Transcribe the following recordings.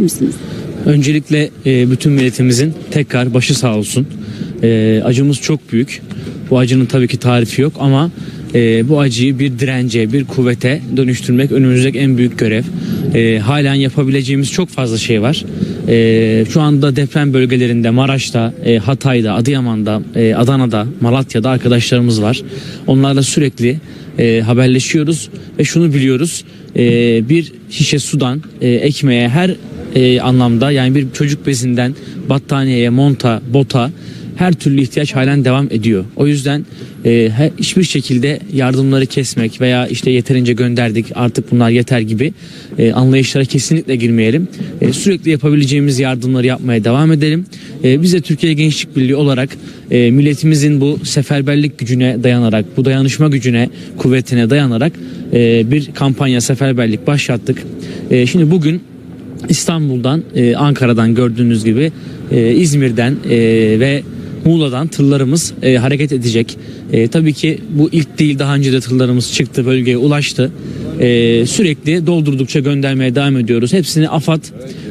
misiniz? Öncelikle e, bütün milletimizin tekrar başı sağ olsun. E, acımız çok büyük. Bu acının tabii ki tarifi yok ama e, bu acıyı bir dirence, bir kuvvete dönüştürmek önümüzdeki en büyük görev. E, halen yapabileceğimiz çok fazla şey var. E, şu anda deprem bölgelerinde Maraş'ta, e, Hatay'da, Adıyaman'da, e, Adana'da, Malatya'da arkadaşlarımız var. Onlarla sürekli e, haberleşiyoruz ve şunu biliyoruz. E, bir şişe sudan e, ekmeğe her e, anlamda yani bir çocuk bezinden battaniyeye, monta, bota her türlü ihtiyaç halen devam ediyor. O yüzden e, hiçbir şekilde yardımları kesmek veya işte yeterince gönderdik artık bunlar yeter gibi e, anlayışlara kesinlikle girmeyelim. E, sürekli yapabileceğimiz yardımları yapmaya devam edelim. E, biz de Türkiye Gençlik Birliği olarak e, milletimizin bu seferberlik gücüne dayanarak, bu dayanışma gücüne, kuvvetine dayanarak e, bir kampanya seferberlik başlattık. E, şimdi bugün İstanbul'dan, e, Ankara'dan gördüğünüz gibi e, İzmir'den e, ve Muğla'dan tırlarımız e, hareket edecek. E, tabii ki bu ilk değil daha önce de tırlarımız çıktı bölgeye ulaştı. E, sürekli doldurdukça göndermeye devam ediyoruz. Hepsini AFAD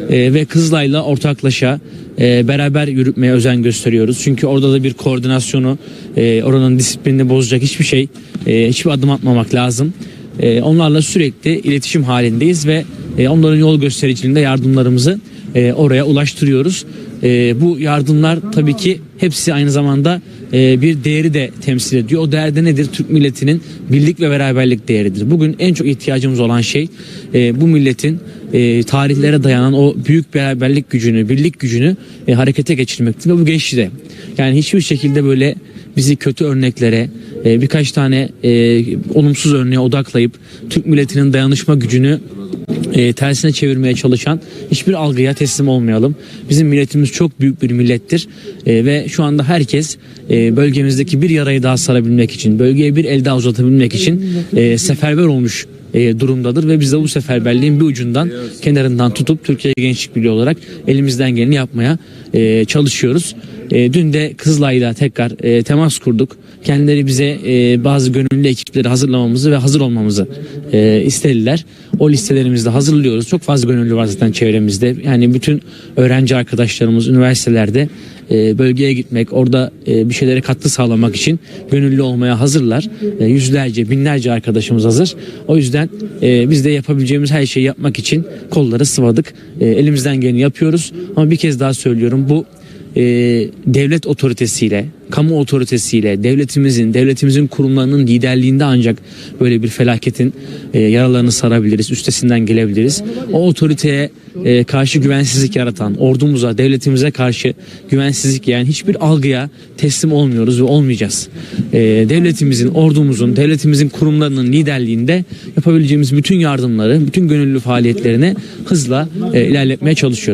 e, ve Kızılay'la ortaklaşa e, beraber yürütmeye özen gösteriyoruz. Çünkü orada da bir koordinasyonu, e, oranın disiplinini bozacak hiçbir şey, e, hiçbir adım atmamak lazım. E, onlarla sürekli iletişim halindeyiz ve e, onların yol göstericiliğinde yardımlarımızı e, oraya ulaştırıyoruz. E, bu yardımlar tabii ki hepsi aynı zamanda e, bir değeri de temsil ediyor. O değer de nedir? Türk milletinin birlik ve beraberlik değeridir. Bugün en çok ihtiyacımız olan şey e, bu milletin e, tarihlere dayanan o büyük beraberlik gücünü, birlik gücünü harekete geçirmektir ve bu geçti de. Yani hiçbir şekilde böyle bizi kötü örneklere, birkaç tane olumsuz örneğe odaklayıp Türk milletinin dayanışma gücünü e, tersine çevirmeye çalışan hiçbir algıya teslim olmayalım. Bizim milletimiz çok büyük bir millettir E, ve şu anda herkes e, bölgemizdeki bir yarayı daha sarabilmek için, bölgeye bir el daha uzatabilmek için e, seferber olmuş e, durumdadır ve biz de bu seferberliğin bir ucundan kenarından tutup Türkiye Gençlik Birliği olarak elimizden geleni yapmaya e, çalışıyoruz. E, dün de Kızılay'la tekrar e, temas kurduk. Kendileri bize e, bazı gönüllü ekipleri hazırlamamızı ve hazır olmamızı e, istediler. O listelerimizi de hazırlıyoruz. Çok fazla gönüllü var zaten çevremizde. Yani bütün öğrenci arkadaşlarımız üniversitelerde e, bölgeye gitmek, orada e, bir şeylere katkı sağlamak için gönüllü olmaya hazırlar. E, yüzlerce, binlerce arkadaşımız hazır. O yüzden biz de yapabileceğimiz her şeyi yapmak için kolları sıvadık. Elimizden geleni yapıyoruz. Ama bir kez daha söylüyorum bu e, devlet otoritesiyle, kamu otoritesiyle, devletimizin, devletimizin kurumlarının liderliğinde ancak böyle bir felaketin e, yaralarını sarabiliriz, üstesinden gelebiliriz. O otoriteye e, karşı güvensizlik yaratan, ordumuza, devletimize karşı güvensizlik yani hiçbir algıya teslim olmuyoruz ve olmayacağız. E, devletimizin, ordumuzun, devletimizin kurumlarının liderliğinde yapabileceğimiz bütün yardımları, bütün gönüllü faaliyetlerine hızla e, ilerletmeye çalışıyoruz.